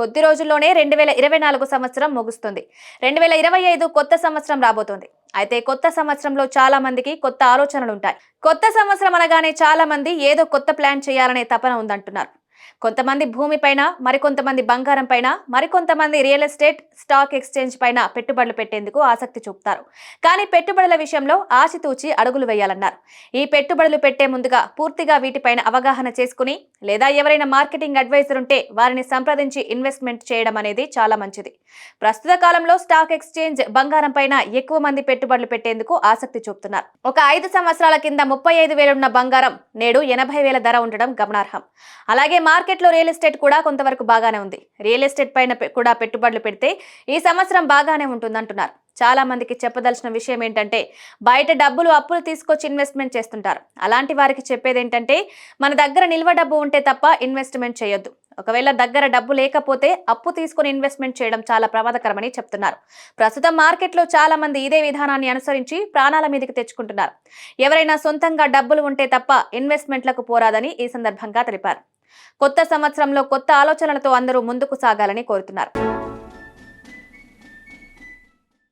కొద్ది రోజుల్లోనే రెండు వేల ఇరవై నాలుగు సంవత్సరం ముగుస్తుంది. రెండు వేల ఇరవై ఐదు కొత్త సంవత్సరం రాబోతోంది. అయితే కొత్త సంవత్సరంలో చాలా మందికి కొత్త ఆలోచనలు ఉంటాయి కొత్త సంవత్సరం అనగానే చాలా మంది ఏదో కొత్త ప్లాన్ చేయాలనే తపన ఉందంటున్నారు. కొంతమంది భూమిపైన మరికొంతమంది బంగారం పైన మరికొంతమంది రియల్ ఎస్టేట్ స్టాక్ ఎక్స్చేంజ్ పైన పెట్టుబడులు పెట్టేందుకు ఆసక్తి చూపుతారు. కానీ పెట్టుబడుల విషయంలో ఆచితూచి అడుగులు వేయాలన్నారు. ఈ పెట్టుబడులు పెట్టే ముందుగా పూర్తిగా వీటిపైన అవగాహన చేసుకుని లేదా ఎవరైనా మార్కెటింగ్ అడ్వైజర్ ఉంటే వారిని సంప్రదించి ఇన్వెస్ట్మెంట్ చేయడం అనేది చాలా మంచిది. ప్రస్తుత కాలంలో స్టాక్ ఎక్స్చేంజ్ బంగారం పైన ఎక్కువ మంది పెట్టుబడులు పెట్టేందుకు ఆసక్తి చూపుతున్నారు. ఒక ఐదు సంవత్సరాల కింద ముప్పై ఐదు వేలున్న బంగారం నేడు ఎనభై వేల ధర ఉండడం గమనార్హం. అలాగే మార్కెట్లో రియల్ ఎస్టేట్ కూడా కొంతవరకు బాగానే ఉంది. రియల్ ఎస్టేట్ పైన కూడా పెట్టుబడులు పెడితే ఈ సంవత్సరం బాగానే ఉంటుందంటున్నారు. చాలా మందికి చెప్పదలసిన విషయం ఏంటంటే బయట డబ్బులు అప్పులు తీసుకొచ్చి ఇన్వెస్ట్మెంట్ చేస్తుంటారు. అలాంటి వారికి చెప్పేది ఏంటంటే మన దగ్గర నిల్వ డబ్బు ఉంటే తప్ప ఇన్వెస్ట్మెంట్ చేయొద్దు. ఒకవేళ దగ్గర డబ్బు లేకపోతే అప్పు తీసుకొని ఇన్వెస్ట్మెంట్ చేయడం చాలా ప్రమాదకరమని చెప్తున్నారు. ప్రస్తుతం మార్కెట్లో చాలా మంది ఇదే విధానాన్ని అనుసరించి ప్రాణాల మీదకి తెచ్చుకుంటున్నారు. ఎవరైనా సొంతంగా డబ్బులు ఉంటే తప్ప ఇన్వెస్ట్మెంట్లకు పోరాదని ఈ సందర్భంగా తెలిపారు. కొత్త సంవత్సరంలో కొత్త ఆలోచనలతో అందరూ ముందుకు సాగాలని కోరుతున్నారు.